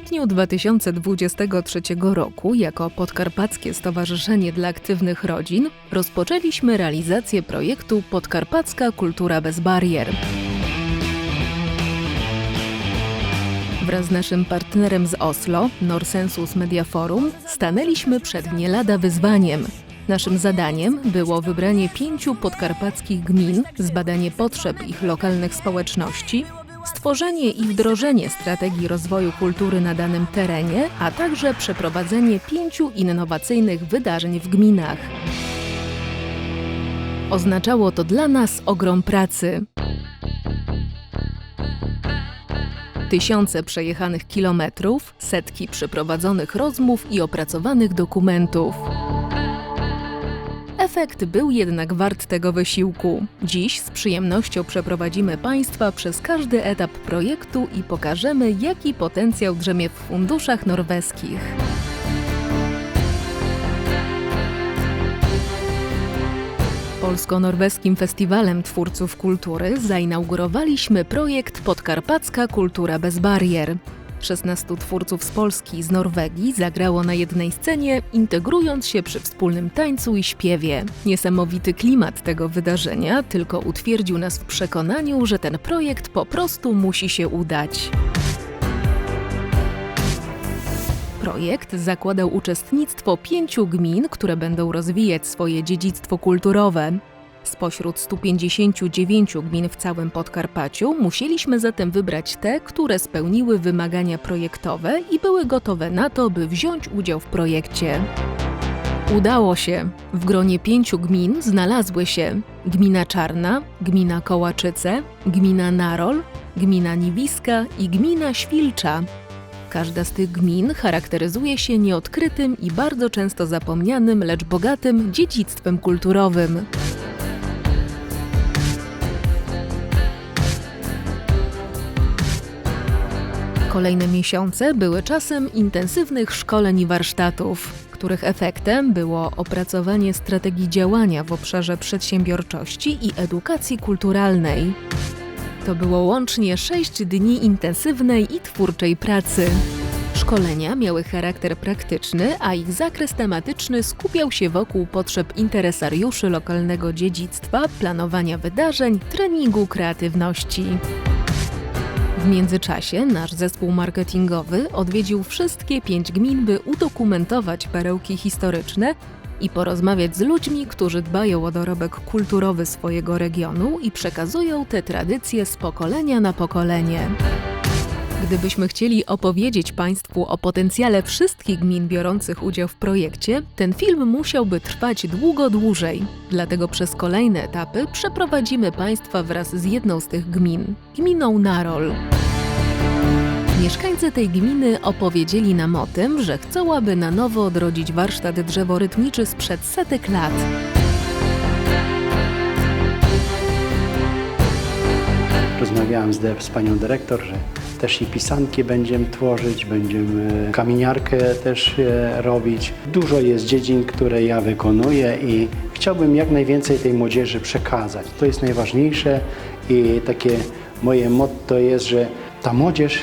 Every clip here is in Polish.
kwietniu 2023 roku jako Podkarpackie Stowarzyszenie dla Aktywnych Rodzin rozpoczęliśmy realizację projektu Podkarpacka Kultura bez Barier. Wraz z naszym partnerem z Oslo, Norsensus Media Forum, stanęliśmy przed nie lada wyzwaniem. Naszym zadaniem było wybranie pięciu podkarpackich gmin, zbadanie potrzeb ich lokalnych społeczności, stworzenie i wdrożenie strategii rozwoju kultury na danym terenie, a także przeprowadzenie pięciu innowacyjnych wydarzeń w gminach. Oznaczało to dla nas ogrom pracy. Tysiące przejechanych kilometrów, setki przeprowadzonych rozmów i opracowanych dokumentów. Efekt był jednak wart tego wysiłku. Dziś z przyjemnością przeprowadzimy Państwa przez każdy etap projektu i pokażemy, jaki potencjał drzemie w funduszach norweskich. Polsko-Norweskim Festiwalem Twórców Kultury zainaugurowaliśmy projekt Podkarpacka Kultura bez Barier. 16 twórców z Polski i z Norwegii zagrało na jednej scenie, integrując się przy wspólnym tańcu i śpiewie. Niesamowity klimat tego wydarzenia tylko utwierdził nas w przekonaniu, że ten projekt po prostu musi się udać. Projekt zakładał uczestnictwo pięciu gmin, które będą rozwijać swoje dziedzictwo kulturowe. Spośród 159 gmin w całym Podkarpaciu musieliśmy zatem wybrać te, które spełniły wymagania projektowe i były gotowe na to, by wziąć udział w projekcie. Udało się. W gronie pięciu gmin znalazły się gmina Czarna, gmina Kołaczyce, gmina Narol, gmina Niwiska i gmina Świlcza. Każda z tych gmin charakteryzuje się nieodkrytym i bardzo często zapomnianym, lecz bogatym dziedzictwem kulturowym. Kolejne miesiące były czasem intensywnych szkoleń i warsztatów, których efektem było opracowanie strategii działania w obszarze przedsiębiorczości i edukacji kulturalnej. To było łącznie sześć dni intensywnej i twórczej pracy. Szkolenia miały charakter praktyczny, a ich zakres tematyczny skupiał się wokół potrzeb interesariuszy lokalnego dziedzictwa, planowania wydarzeń, treningu kreatywności. W międzyczasie nasz zespół marketingowy odwiedził wszystkie pięć gmin, by udokumentować perełki historyczne i porozmawiać z ludźmi, którzy dbają o dorobek kulturowy swojego regionu i przekazują te tradycje z pokolenia na pokolenie. Gdybyśmy chcieli opowiedzieć Państwu o potencjale wszystkich gmin biorących udział w projekcie, ten film musiałby trwać długo dłużej. Dlatego przez kolejne etapy przeprowadzimy Państwa wraz z jedną z tych gmin gminą Narol. Mieszkańcy tej gminy opowiedzieli nam o tym, że chcą, aby na nowo odrodzić warsztat drzeworytmiczy sprzed setek lat. Rozmawiałem z, z panią dyrektor, że też i pisanki będziemy tworzyć, będziemy kamieniarkę też e, robić. Dużo jest dziedzin, które ja wykonuję i chciałbym jak najwięcej tej młodzieży przekazać. To jest najważniejsze i takie moje motto jest, że ta młodzież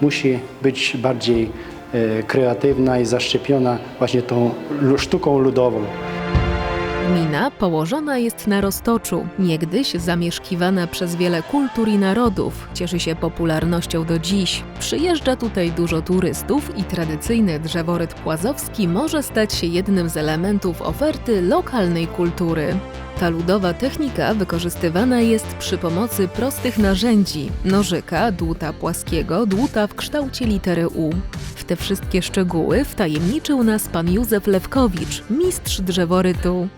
musi być bardziej e, kreatywna i zaszczepiona właśnie tą sztuką ludową. Gmina położona jest na Roztoczu, niegdyś zamieszkiwana przez wiele kultur i narodów. Cieszy się popularnością do dziś. Przyjeżdża tutaj dużo turystów i tradycyjny drzeworyt płazowski może stać się jednym z elementów oferty lokalnej kultury. Ta ludowa technika wykorzystywana jest przy pomocy prostych narzędzi nożyka, dłuta płaskiego, dłuta w kształcie litery U. Te wszystkie szczegóły wtajemniczył nas pan Józef Lewkowicz, mistrz drzeworytu.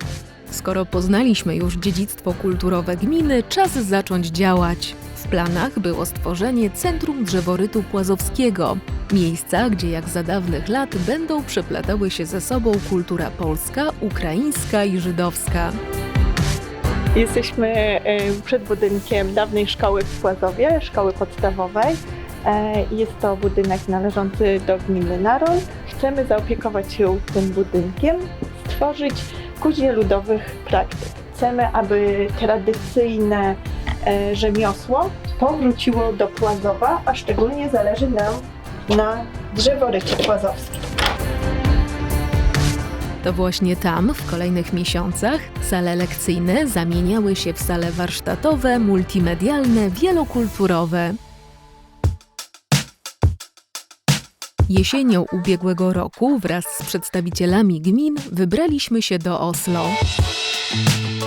Skoro poznaliśmy już dziedzictwo kulturowe gminy, czas zacząć działać. W planach było stworzenie Centrum Drzeworytu Płazowskiego, miejsca, gdzie jak za dawnych lat będą przeplatały się ze sobą kultura polska, ukraińska i żydowska. Jesteśmy e, przed budynkiem dawnej szkoły w Płazowie, szkoły podstawowej. E, Jest to budynek należący do gminy Narol. Chcemy zaopiekować się tym budynkiem, stworzyć kuźnię ludowych praktyk. Chcemy, aby tradycyjne e, rzemiosło powróciło do Płazowa, a szczególnie zależy nam na drzeworycie płazowskim. To właśnie tam, w kolejnych miesiącach, sale lekcyjne zamieniały się w sale warsztatowe, multimedialne, wielokulturowe. Jesienią ubiegłego roku wraz z przedstawicielami gmin wybraliśmy się do Oslo.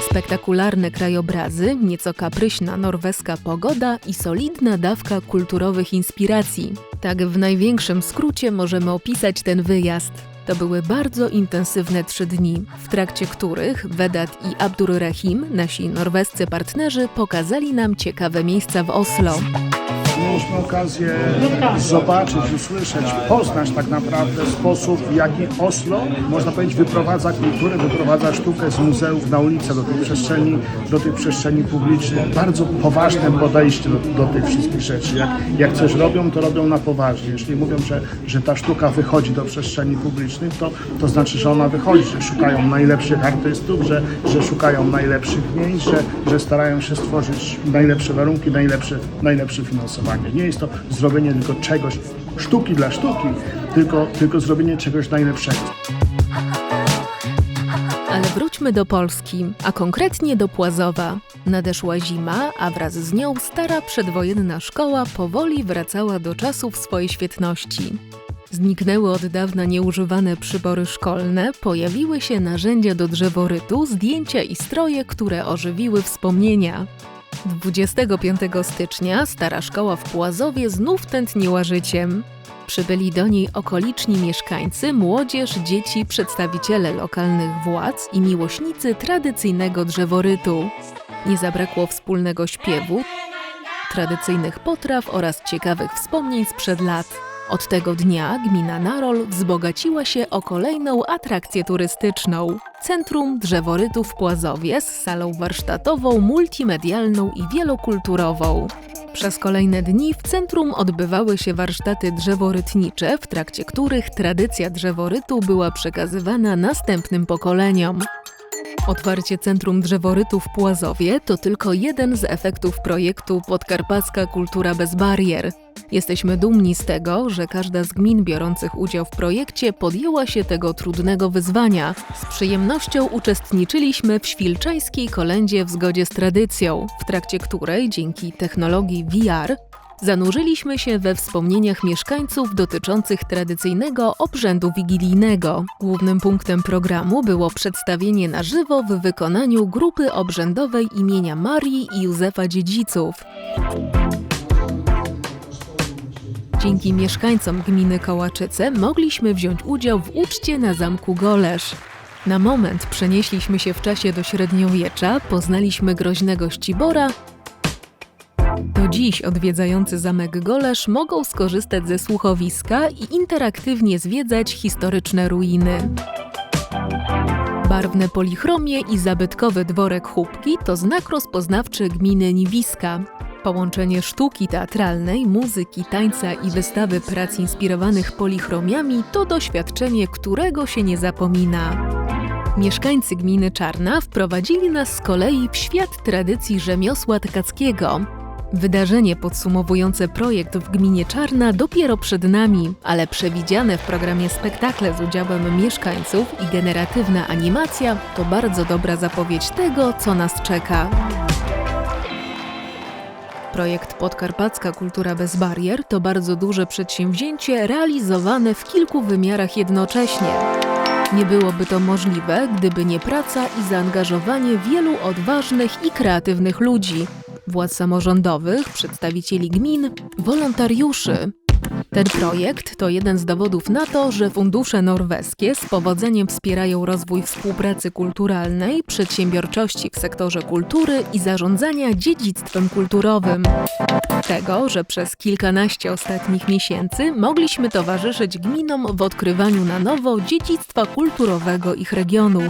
Spektakularne krajobrazy, nieco kapryśna norweska pogoda i solidna dawka kulturowych inspiracji. Tak w największym skrócie możemy opisać ten wyjazd. To były bardzo intensywne trzy dni, w trakcie których Vedat i Abdurrahim, nasi norwescy partnerzy, pokazali nam ciekawe miejsca w Oslo. Mieliśmy okazję zobaczyć, usłyszeć, poznać tak naprawdę sposób, w jaki Oslo, można powiedzieć, wyprowadza kulturę, wyprowadza sztukę z muzeów na ulicę, do tych przestrzeni, do tych przestrzeni publicznych. Bardzo poważne podejście do, do tych wszystkich rzeczy. Jak, jak coś robią, to robią na poważnie. Jeśli mówią, że, że ta sztuka wychodzi do przestrzeni publicznych, to, to znaczy, że ona wychodzi, że szukają najlepszych artystów, że, że szukają najlepszych miejsc, że, że starają się stworzyć najlepsze warunki, najlepsze, najlepsze finansowanie. Nie jest to zrobienie tylko czegoś, sztuki dla sztuki, tylko, tylko zrobienie czegoś najlepszego. Ale wróćmy do Polski, a konkretnie do Płazowa. Nadeszła zima, a wraz z nią stara przedwojenna szkoła powoli wracała do czasów swojej świetności. Zniknęły od dawna nieużywane przybory szkolne, pojawiły się narzędzia do drzeworytu, zdjęcia i stroje, które ożywiły wspomnienia. 25 stycznia stara szkoła w Płazowie znów tętniła życiem. Przybyli do niej okoliczni mieszkańcy, młodzież, dzieci, przedstawiciele lokalnych władz i miłośnicy tradycyjnego drzeworytu. Nie zabrakło wspólnego śpiewu, tradycyjnych potraw oraz ciekawych wspomnień sprzed lat. Od tego dnia gmina Narol wzbogaciła się o kolejną atrakcję turystyczną Centrum Drzeworytu w Płazowie z salą warsztatową, multimedialną i wielokulturową. Przez kolejne dni w centrum odbywały się warsztaty drzeworytnicze, w trakcie których tradycja drzeworytu była przekazywana następnym pokoleniom. Otwarcie Centrum Drzeworytu w Płazowie to tylko jeden z efektów projektu Podkarpacka Kultura bez Barier. Jesteśmy dumni z tego, że każda z gmin biorących udział w projekcie podjęła się tego trudnego wyzwania. Z przyjemnością uczestniczyliśmy w świlczańskiej kolędzie w zgodzie z tradycją, w trakcie której dzięki technologii VR zanurzyliśmy się we wspomnieniach mieszkańców dotyczących tradycyjnego obrzędu wigilijnego. Głównym punktem programu było przedstawienie na żywo w wykonaniu grupy obrzędowej imienia Marii i Józefa Dziedziców. Dzięki mieszkańcom gminy Kołaczyce mogliśmy wziąć udział w uczcie na zamku Golesz. Na moment przenieśliśmy się w czasie do średniowiecza, poznaliśmy groźnego Ścibora do dziś odwiedzający zamek Golesz mogą skorzystać ze słuchowiska i interaktywnie zwiedzać historyczne ruiny. Barwne polichromie i zabytkowy dworek Chubki to znak rozpoznawczy gminy Niwiska. Połączenie sztuki teatralnej, muzyki, tańca i wystawy prac inspirowanych polichromiami to doświadczenie, którego się nie zapomina. Mieszkańcy gminy Czarna wprowadzili nas z kolei w świat tradycji rzemiosła tkackiego. Wydarzenie podsumowujące projekt w gminie Czarna dopiero przed nami, ale przewidziane w programie spektakle z udziałem mieszkańców i generatywna animacja to bardzo dobra zapowiedź tego, co nas czeka. Projekt Podkarpacka Kultura bez Barier to bardzo duże przedsięwzięcie realizowane w kilku wymiarach jednocześnie. Nie byłoby to możliwe, gdyby nie praca i zaangażowanie wielu odważnych i kreatywnych ludzi władz samorządowych, przedstawicieli gmin, wolontariuszy. Ten projekt to jeden z dowodów na to, że fundusze norweskie z powodzeniem wspierają rozwój współpracy kulturalnej, przedsiębiorczości w sektorze kultury i zarządzania dziedzictwem kulturowym. Tego, że przez kilkanaście ostatnich miesięcy mogliśmy towarzyszyć gminom w odkrywaniu na nowo dziedzictwa kulturowego ich regionu.